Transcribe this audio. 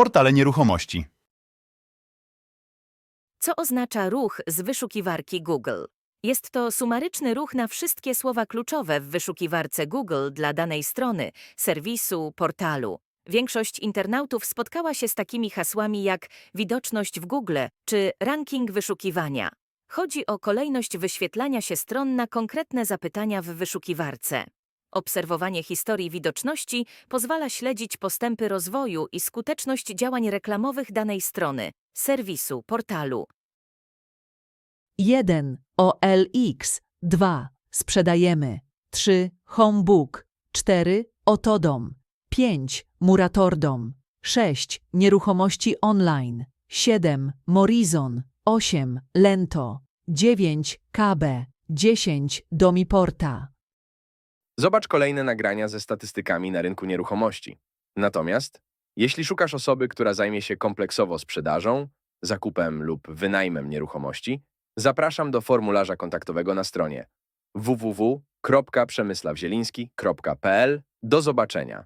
Portale nieruchomości. Co oznacza ruch z wyszukiwarki Google? Jest to sumaryczny ruch na wszystkie słowa kluczowe w wyszukiwarce Google dla danej strony, serwisu, portalu. Większość internautów spotkała się z takimi hasłami jak widoczność w Google czy ranking wyszukiwania. Chodzi o kolejność wyświetlania się stron na konkretne zapytania w wyszukiwarce. Obserwowanie historii widoczności pozwala śledzić postępy rozwoju i skuteczność działań reklamowych danej strony, serwisu, portalu. 1. OLX 2. Sprzedajemy 3. Homebook 4. Otodom 5. Muratordom 6. Nieruchomości online 7. Morizon 8. Lento 9. KB 10. Domiporta Zobacz kolejne nagrania ze statystykami na rynku nieruchomości. Natomiast, jeśli szukasz osoby, która zajmie się kompleksowo sprzedażą, zakupem lub wynajmem nieruchomości, zapraszam do formularza kontaktowego na stronie www.przemysławzieliński.pl. Do zobaczenia.